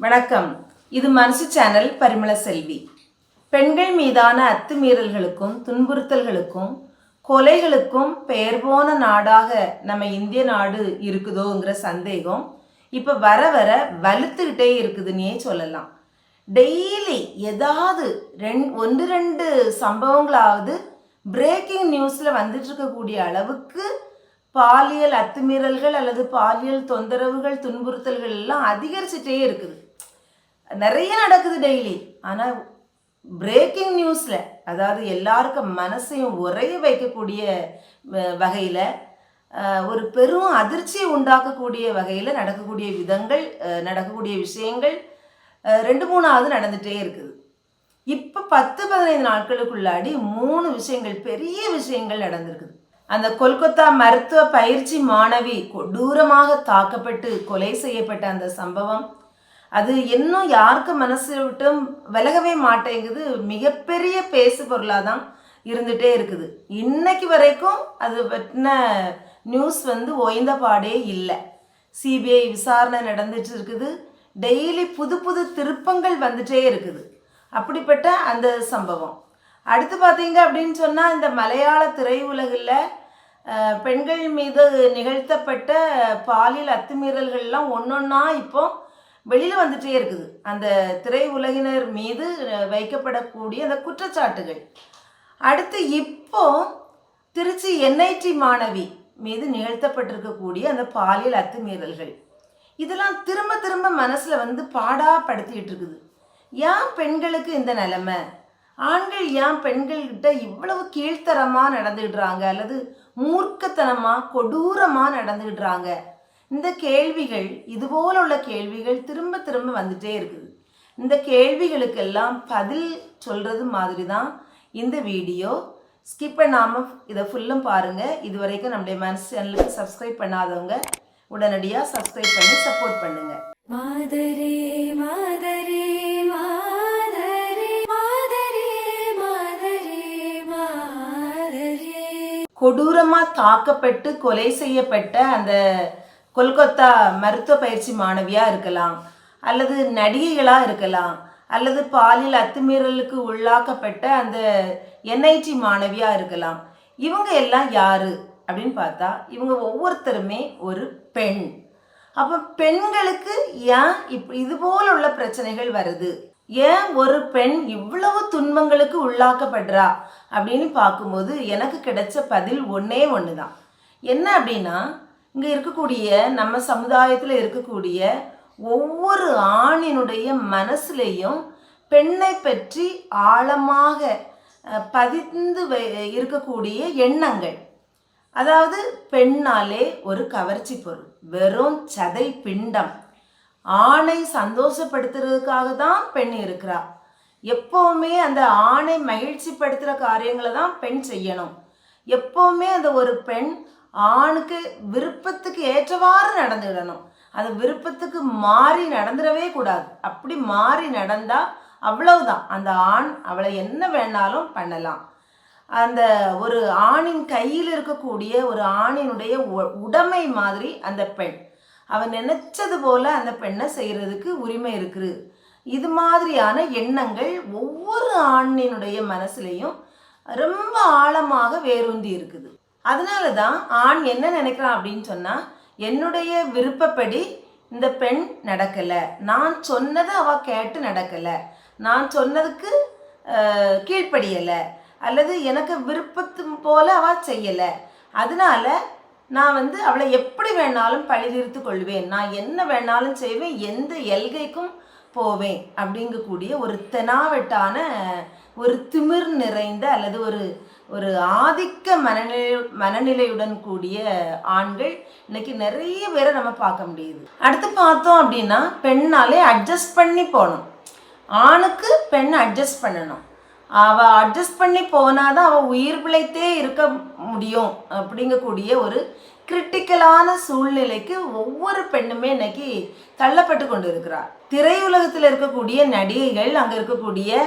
வணக்கம். இது மனசு சேனல் பரிமள செல்வி. பெண்கள் மீதான அத்துமீறல்களுக்கும் துன்புறுத்தல்களுக்கும் கொலைகளுக்கும் பெயர் போன நாடாக நம்ம இந்திய நாடு இருக்குதோங்கிற சந்தேகம் இப்போ வர வர வலுத்துக்கிட்டே இருக்குதுன்னே சொல்லலாம். டெய்லி ஏதாவது ரெண் ஒன்று ரெண்டு சம்பவங்களாவது பிரேக்கிங் நியூஸில் வந்துட்டு இருக்கக்கூடிய அளவுக்கு பாலியல் அத்துமீறல்கள் அல்லது பாலியல் தொந்தரவுகள் துன்புறுத்தல்கள் எல்லாம் அதிகரிச்சுட்டே இருக்குது. நிறைய நடக்குது டெய்லி ஆனால் பிரேக்கிங் நியூஸில் அதாவது எல்லாருக்கும் மனசையும் உறைய வைக்கக்கூடிய வகையில் ஒரு பெரும் அதிர்ச்சியை உண்டாக்கக்கூடிய வகையில் நடக்கக்கூடிய விதங்கள் நடக்கக்கூடிய விஷயங்கள் ரெண்டு மூணாவது நடந்துகிட்டே இருக்குது. இப்போ பத்து பதினைந்து நாட்களுக்குள்ளாடி மூணு விஷயங்கள் பெரிய விஷயங்கள் நடந்திருக்குது. அந்த கொல்கத்தா மருத்துவ பயிற்சி மாணவி கொடூரமாக தாக்கப்பட்டு கொலை செய்யப்பட்ட அந்த சம்பவம் அது இன்னும் யாருக்கு மனசு விட்டும் விலகவே மாட்டேங்குது. மிகப்பெரிய பேசு பொருளாக தான் இருந்துகிட்டே இருக்குது. இன்னைக்கு வரைக்கும் அது பற்றின நியூஸ் வந்து ஓய்ந்த பாடே இல்லை. சிபிஐ விசாரணை நடந்துட்டு இருக்குது. டெய்லி புது புது திருப்பங்கள் வந்துட்டே இருக்குது. அப்படிப்பட்ட அந்த சம்பவம். அடுத்து பார்த்தீங்க அப்படின்னு சொன்னால் இந்த மலையாள திரையுலகில் பெண்கள் மீது நிகழ்த்தப்பட்ட பாலியல் அத்துமீறல்கள்லாம் ஒன்றொன்றா இப்போது வெளியில் வந்துட்டே இருக்குது. அந்த திரையுலகினர் மீது வைக்கப்படக்கூடிய அந்த குற்றச்சாட்டுகள். அடுத்து இப்போ திருச்சி என்ஐடி மாணவி மீது நிகழ்த்தப்பட்டிருக்கக்கூடிய அந்த பாலியல் அத்துமீறல்கள். இதெல்லாம் திரும்ப திரும்ப மனசில் வந்து பாடாப்படுத்திக்கிட்டு இருக்குது. ஏன் பெண்களுக்கு இந்த நிலைமை? ஆண்கள் ஏன் பெண்கள்கிட்ட இவ்வளவு கீழ்த்தரமாக நடந்துக்கிடுறாங்க அல்லது மூர்க்கத்தனமாக கொடூரமாக நடந்துக்கிடுறாங்க இந்த கேள்விகள் இதுபோல உள்ள கேள்விகள் திரும்ப திரும்ப வந்துட்டே இருக்குது. இந்த கேள்விகளுக்கெல்லாம் பதில் சொல்கிறது மாதிரி தான் இந்த வீடியோ. ஸ்கிப் பண்ணாமல் இதை ஃபுல்லும் பாருங்கள் இது வரைக்கும் நம்முடைய மனசு சேனலுக்கு சப்ஸ்கிரைப் பண்ணாதவங்க உடனடியாக சப்ஸ்கிரைப் பண்ணி சப்போர்ட் பண்ணுங்கள் மாதரே மாதரே மாதரே மாதரே மாதரே மாதரே. கொடூரமாக தாக்கப்பட்டு கொலை செய்யப்பட்ட அந்த கொல்கத்தா மருத்துவ பயிற்சி மாணவியாக இருக்கலாம் அல்லது நடிகைகளாக இருக்கலாம் அல்லது பாலியல் அத்துமீறலுக்கு உள்ளாக்கப்பட்ட அந்த என்ஐடி மாணவியாக இருக்கலாம். இவங்க எல்லாம் யாரு அப்படின்னு பார்த்தா இவங்க ஒவ்வொருத்தருமே ஒரு பெண். அப்போ பெண்களுக்கு ஏன் இப் இது போல உள்ள பிரச்சனைகள் வருது? ஏன் ஒரு பெண் இவ்வளவு துன்பங்களுக்கு உள்ளாக்கப்படுறா அப்படின்னு பார்க்கும்போது எனக்கு கிடைச்ச பதில் ஒன்றே ஒன்று தான் என்ன அப்படின்னா இங்கே இருக்கக்கூடிய நம்ம சமுதாயத்தில் இருக்கக்கூடிய ஒவ்வொரு ஆணினுடைய மனசுலேயும் பெண்ணை பற்றி ஆழமாக பதிந்து இருக்கக்கூடிய எண்ணங்கள். அதாவது பெண்ணாலே ஒரு கவர்ச்சி பொருள் வெறும் சதை பிண்டம். ஆணை சந்தோஷப்படுத்துறதுக்காக தான் பெண் இருக்கிறா. எப்போவுமே அந்த ஆணை மகிழ்ச்சிப்படுத்துகிற காரியங்களை தான் பெண் செய்யணும். எப்போவுமே அந்த ஒரு பெண் ஆணுக்கு விருப்பத்துக்கு ஏற்றவாறு நடந்துடணும். அந்த விருப்பத்துக்கு மாறி நடந்துடவே கூடாது. அப்படி மாறி நடந்தால் அவ்வளவுதான். அந்த ஆண் அவளை என்ன வேணாலும் பண்ணலாம். அந்த ஒரு ஆணின் கையில் இருக்கக்கூடிய ஒரு ஆணினுடைய உ- உடைமை மாதிரி அந்த பெண். அவன் நினைச்சது போல அந்த பெண்ணை செய்கிறதுக்கு உரிமை இருக்குது. இது மாதிரியான எண்ணங்கள் ஒவ்வொரு ஆணினுடைய மனசுலையும் ரொம்ப ஆழமாக வேரூந்தி இருக்குது. அதனால தான் ஆண் என்ன நினைக்கிறான் அப்படின்னு சொன்னால் என்னுடைய விருப்பப்படி இந்த பெண் நடக்கலை. நான் சொன்னதை அவள் கேட்டு நடக்கலை. நான் சொன்னதுக்கு கீழ்ப்படியலை. அல்லது எனக்கு விருப்பத்து போல அவள் செய்யலை. அதனால நான் வந்து அவளை எப்படி வேணாலும் பழிதீர்த்து கொள்வேன். நான் என்ன வேணாலும் செய்வேன். எந்த எல்கைக்கும் போவேன். அப்படிங்கக்கூடிய ஒரு தெனாவெட்டான ஒரு திமிர் நிறைந்த அல்லது ஒரு ஒரு ஆதிக்க மனநிலை மனநிலையுடன் கூடிய ஆண்கள் இன்னைக்கு நிறைய பேரை நம்ம பார்க்க முடியுது. அடுத்து பார்த்தோம் அப்படின்னா பெண்ணாலே அட்ஜஸ்ட் பண்ணி போகணும். ஆணுக்கு பெண் அட்ஜஸ்ட் பண்ணணும். அவள் அட்ஜஸ்ட் பண்ணி போனாதான் அவள் உயிர் பிழைத்தே இருக்க முடியும் அப்படிங்கக்கூடிய ஒரு கிரிட்டிக்கலான சூழ்நிலைக்கு ஒவ்வொரு பெண்ணுமே இன்னைக்கு தள்ளப்பட்டு கொண்டு இருக்கிறார் திரையுலகத்தில் இருக்கக்கூடிய நடிகைகள் அங்கே இருக்கக்கூடிய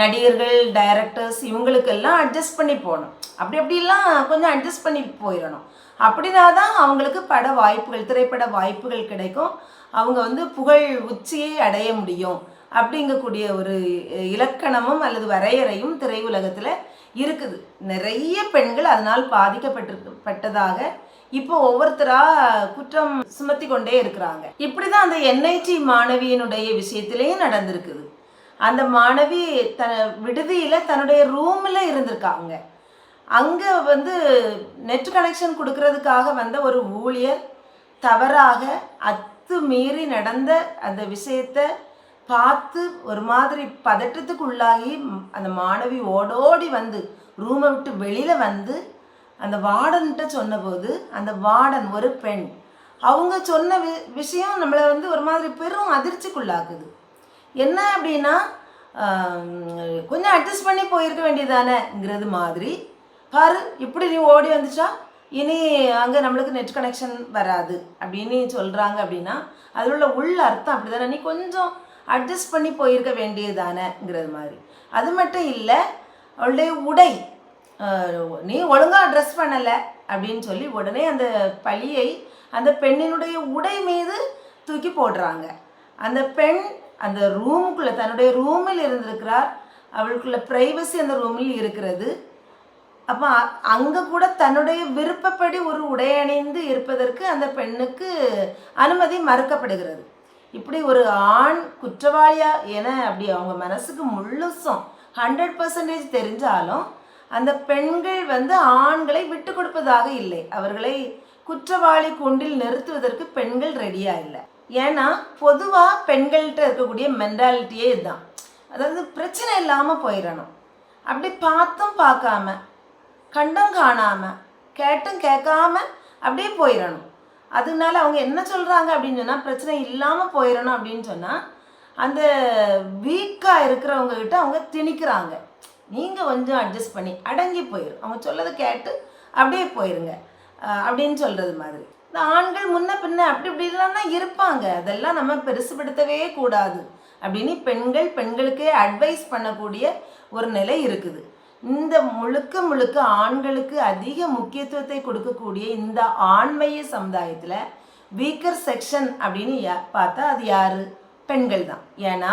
நடிகர்கள் டைரக்டர்ஸ் இவங்களுக்கெல்லாம் அட்ஜஸ்ட் பண்ணி போகணும். அப்படி அப்படிலாம் கொஞ்சம் அட்ஜஸ்ட் பண்ணி போயிடணும். அப்படின்னா தான் அவங்களுக்கு பட வாய்ப்புகள் திரைப்பட வாய்ப்புகள் கிடைக்கும். அவங்க வந்து புகழ் உச்சியை அடைய முடியும். அப்படிங்கக்கூடிய ஒரு இலக்கணமும் அல்லது வரையறையும் திரையுலகத்தில் இருக்குது. நிறைய பெண்கள் அதனால் பாதிக்கப்பட்டிருக்கு பட்டதாக இப்போ ஒவ்வொருத்தரா குற்றம் சுமத்தி கொண்டே இருக்கிறாங்க. இப்படிதான் அந்த என்ஐடி மாணவியினுடைய விஷயத்திலேயே நடந்திருக்குது. அந்த மாணவி த விடுதியில் தன்னுடைய ரூமில் இருந்திருக்காங்க. அங்கே வந்து நெட் கனெக்ஷன் கொடுக்கறதுக்காக வந்த ஒரு ஊழியர் தவறாக அத்துமீறி நடந்த அந்த விஷயத்தை பார்த்து ஒரு மாதிரி பதட்டத்துக்கு உள்ளாகி அந்த மாணவி ஓடோடி வந்து ரூமை விட்டு வெளியில் வந்து அந்த வார்டன்கிட்ட சொன்னபோது அந்த வார்டன் ஒரு பெண். அவங்க சொன்ன வி விஷயம் நம்மளை வந்து ஒரு மாதிரி பெரும் அதிர்ச்சிக்குள்ளாக்குது. என்ன அப்படின்னா கொஞ்சம் அட்ஜஸ்ட் பண்ணி போயிருக்க வேண்டியதானேங்கிறது மாதிரி. பாரு இப்படி நீ ஓடி வந்துச்சா? இனி அங்கே நம்மளுக்கு நெட் கனெக்ஷன் வராது அப்படின்னு சொல்கிறாங்க அப்படின்னா அதில் உள்ள உள்ள அர்த்தம் அப்படி தானே நீ கொஞ்சம் அட்ஜஸ்ட் பண்ணி போயிருக்க வேண்டியதானேங்கிறது மாதிரி. அது மட்டும் இல்லை அவளுடைய உடை நீ ஒழுங்காக ட்ரெஸ் பண்ணலை அப்படின்னு சொல்லி உடனே அந்த பழியை அந்த பெண்ணினுடைய உடை மீது தூக்கி போடுறாங்க. அந்த பெண் அந்த ரூமுக்குள்ளே தன்னுடைய ரூமில் இருந்திருக்கிறார். அவளுக்குள்ள ப்ரைவசி அந்த ரூமில் இருக்கிறது. அப்போ அங்கே கூட தன்னுடைய விருப்பப்படி ஒரு உடை அணிந்து இருப்பதற்கு அந்த பெண்ணுக்கு அனுமதி மறுக்கப்படுகிறது. இப்படி ஒரு ஆண் குற்றவாளியா என அப்படி அவங்க மனசுக்கு முழுசும் ஹண்ட்ரட் பர்சன்டேஜ் தெரிஞ்சாலும் அந்த பெண்கள் வந்து ஆண்களை விட்டு கொடுப்பதாக இல்லை. அவர்களை குற்றவாளி கொண்டில் நிறுத்துவதற்கு பெண்கள் ரெடியா இல்லை. ஏன்னா பொதுவாக பெண்கள்கிட்ட இருக்கக்கூடிய மென்டாலிட்டியே இதுதான். அதாவது பிரச்சனை இல்லாமல் போயிடணும். அப்படி பார்த்தும் பார்க்காம கண்டும் காணாமல் கேட்டும் கேட்காம அப்படியே போயிடணும். அதனால அவங்க என்ன சொல்கிறாங்க அப்படின்னு சொன்னால் பிரச்சனை இல்லாமல் போயிடணும் அப்படின்னு சொன்னால் அந்த வீக்காக இருக்கிறவங்க கிட்ட அவங்க திணிக்கிறாங்க. நீங்கள் கொஞ்சம் அட்ஜஸ்ட் பண்ணி அடங்கி போயிடும் அவங்க சொல்லதை கேட்டு அப்படியே போயிருங்க. அப்படின்னு சொல்கிறது மாதிரி. இந்த ஆண்கள் முன்ன பின்ன அப்படி இப்படிலாம் தான் இருப்பாங்க. அதெல்லாம் நம்ம பெருசுபடுத்தவே கூடாது. அப்படின்னு பெண்கள் பெண்களுக்கே அட்வைஸ் பண்ணக்கூடிய ஒரு நிலை இருக்குது. இந்த முழுக்க முழுக்க ஆண்களுக்கு அதிக முக்கியத்துவத்தை கொடுக்கக்கூடிய இந்த ஆண்மைய சமுதாயத்தில் வீக்கர் செக்ஷன் அப்படின்னு யா- பார்த்தா அது யார்? பெண்கள் தான். ஏன்னா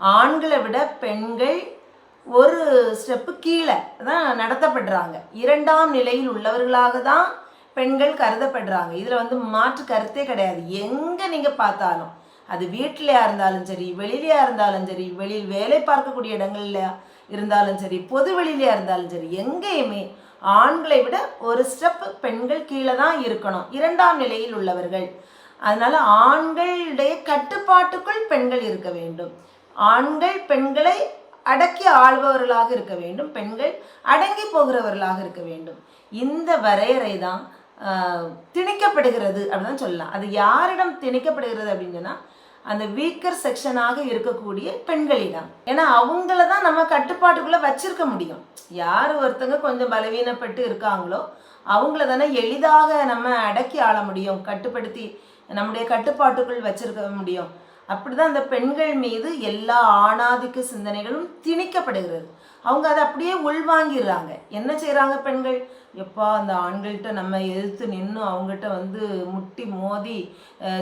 ஆண்களை விட பெண்கள் ஒரு ஸ்டெப்பு கீழே தான் நடத்தப்படுறாங்க. இரண்டாம் நிலையில் உள்ளவர்களாக தான் பெண்கள் கருதப்படுறாங்க. இதில் வந்து மாற்று கருத்தே கிடையாது. எங்கே நீங்கள் பார்த்தாலும் அது வீட்டிலையா இருந்தாலும் சரி வெளியிலையா இருந்தாலும் சரி வெளியில் வேலை பார்க்கக்கூடிய இடங்கள்லையா இருந்தாலும் சரி பொது வெளியிலையாக இருந்தாலும் சரி எங்கேயுமே ஆண்களை விட ஒரு ஸ்டெப் பெண்கள் கீழே தான் இருக்கணும். இரண்டாம் நிலையில் உள்ளவர்கள். அதனால ஆண்களுடைய கட்டுப்பாட்டுக்குள் பெண்கள் இருக்க வேண்டும். ஆண்கள் பெண்களை அடக்கி ஆள்பவர்களாக இருக்க வேண்டும். பெண்கள் அடங்கி போகிறவர்களாக இருக்க வேண்டும். இந்த வரையறை தான் ஆஹ், திணிக்கப்படுகிறது அப்படின்னு சொல்லலாம். அது யாரிடம் திணிக்கப்படுகிறது அப்படின்னு சொன்னால் அந்த வீக்கர் செக்ஷனாக இருக்கக்கூடிய பெண்களிடம். ஏன்னா அவங்கள தான் நம்ம கட்டுப்பாட்டுக்குள்ளே வச்சிருக்க முடியும். யார் ஒருத்தங்க கொஞ்சம் பலவீனப்பட்டு இருக்காங்களோ அவங்கள தானே எளிதாக நம்ம அடக்கி ஆள முடியும் கட்டுப்படுத்தி நம்முடைய கட்டுப்பாட்டுக்குள் வச்சிருக்க முடியும். அப்படிதான் அந்த பெண்கள் மீது எல்லா ஆணாதிக்க சிந்தனைகளும் திணிக்கப்படுகிறது. அவங்க அதை அப்படியே உள்வாங்கிடுறாங்க. என்ன செய்கிறாங்க பெண்கள்? எப்பா அந்த ஆண்கள்கிட்ட நம்ம எதிர்த்து நின்று அவங்ககிட்ட வந்து முட்டி மோதி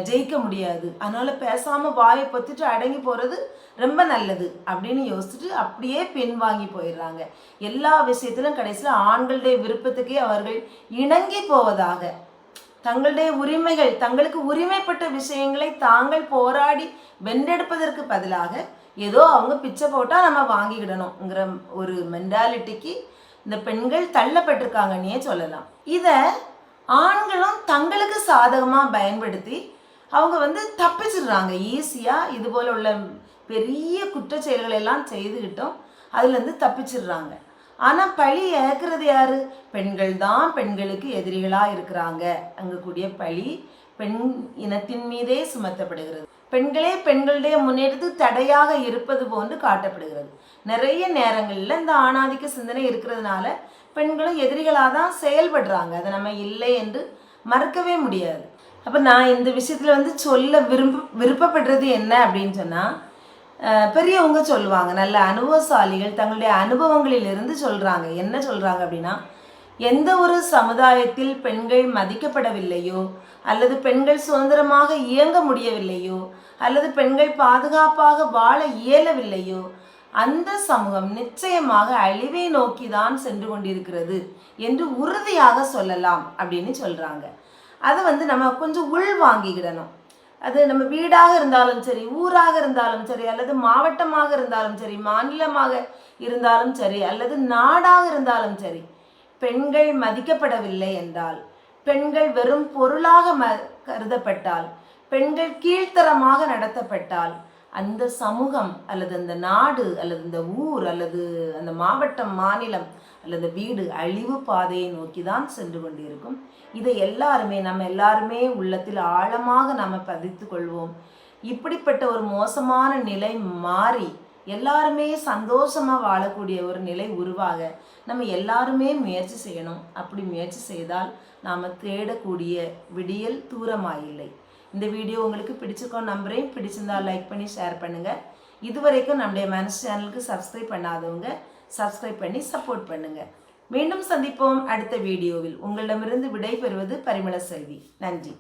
ஜெயிக்க முடியாது. அதனால் பேசாமல் வாயை பற்றிட்டு அடங்கி போகிறது ரொம்ப நல்லது அப்படின்னு யோசிச்சுட்டு அப்படியே பின்வாங்கி போயிடுறாங்க. எல்லா விஷயத்திலும் கடைசியில் ஆண்களுடைய விருப்பத்துக்கே அவர்கள் இணங்கி போவதாக. தங்களுடைய உரிமைகள் தங்களுக்கு உரிமைப்பட்ட விஷயங்களை தாங்கள் போராடி வென்றெடுப்பதற்கு பதிலாக ஏதோ அவங்க பிச்சை போட்டால் நம்ம வாங்கிக்கிடணுங்கிற ஒரு மென்டாலிட்டிக்கு இந்த பெண்கள் தள்ளப்பட்டிருக்காங்கன்னே சொல்லலாம். இதை ஆண்களும் தங்களுக்கு சாதகமாக பயன்படுத்தி அவங்க வந்து தப்பிச்சிடுறாங்க. ஈஸியாக இது போல உள்ள பெரிய குற்றச்செயல்களை எல்லாம் செய்துக்கிட்டோம் அதுலேருந்து தப்பிச்சிடுறாங்க. ஆனால் பழி ஏற்கிறது யார்? பெண்கள் தான் பெண்களுக்கு எதிரிகளாக இருக்கிறாங்க. அங்கக்கூடிய பழி பெண் இனத்தின் மீதே சுமத்தப்படுகிறது. பெண்களே பெண்களுடைய முன்னேற்றத்துக்கு தடையாக இருப்பது போன்று காட்டப்படுகிறது. நிறைய நேரங்களில் இந்த ஆணாதிக்க சிந்தனை இருக்கிறதுனால பெண்களும் எதிரிகளாக தான் செயல்படுறாங்க. அதை நம்ம இல்லை என்று மறுக்கவே முடியாது. அப்போ நான் இந்த விஷயத்தில் வந்து சொல்ல விரும்ப விருப்பப்படுறது என்ன அப்படின்னு சொன்னால் பெரியவங்க சொல்லுவாங்க நல்ல அனுபவசாலிகள் தங்களுடைய அனுபவங்களிலிருந்து சொல்கிறாங்க என்ன சொல்கிறாங்க அப்படின்னா எந்த ஒரு சமுதாயத்தில் பெண்கள் மதிக்கப்படவில்லையோ அல்லது பெண்கள் சுதந்திரமாக இயங்க முடியவில்லையோ? அல்லது பெண்கள் பாதுகாப்பாக வாழ இயலவில்லையோ? அந்த சமூகம் நிச்சயமாக அழிவை நோக்கி தான் சென்று கொண்டிருக்கிறது என்று உறுதியாக சொல்லலாம் அப்படின்னு சொல்கிறாங்க அதை வந்து நம்ம கொஞ்சம் உள் வாங்கிக்கிடணும். அது நம்ம வீடாக இருந்தாலும் சரி ஊராக இருந்தாலும் சரி அல்லது மாவட்டமாக இருந்தாலும் சரி மாநிலமாக இருந்தாலும் சரி அல்லது நாடாக இருந்தாலும் சரி பெண்கள் மதிக்கப்படவில்லை என்றால் பெண்கள் வெறும் பொருளாக ம கருதப்பட்டால் பெண்கள் கீழ்த்தரமாக நடத்தப்பட்டால் அந்த சமூகம் அல்லது அந்த நாடு அல்லது இந்த ஊர் அல்லது அந்த மாவட்டம் மாநிலம் அல்லது வீடு அழிவு பாதையை நோக்கி தான் சென்று கொண்டிருக்கும். இதை எல்லாருமே நம்ம எல்லாருமே உள்ளத்தில் ஆழமாக நாம் பதித்து கொள்வோம். இப்படிப்பட்ட ஒரு மோசமான நிலை மாறி எல்லாருமே சந்தோஷமாக வாழக்கூடிய ஒரு நிலை உருவாக நம்ம எல்லாருமே முயற்சி செய்யணும். அப்படி முயற்சி செய்தால் நாம் தேடக்கூடிய விடியல் தூரமாயில்லை. இந்த வீடியோ உங்களுக்கு பிடிச்சிருக்கோம் நம்புறேன். பிடிச்சிருந்தால் லைக் பண்ணி ஷேர் பண்ணுங்கள் இதுவரைக்கும் நம்முடைய மனசு சேனலுக்கு சப்ஸ்கிரைப் பண்ணாதவங்க சப்ஸ்கிரைப் பண்ணி சப்போர்ட் பண்ணுங்கள் மீண்டும் சந்திப்போம் அடுத்த வீடியோவில். உங்களிடமிருந்து விடை பெறுவது பரிமள செல்வி. நன்றி.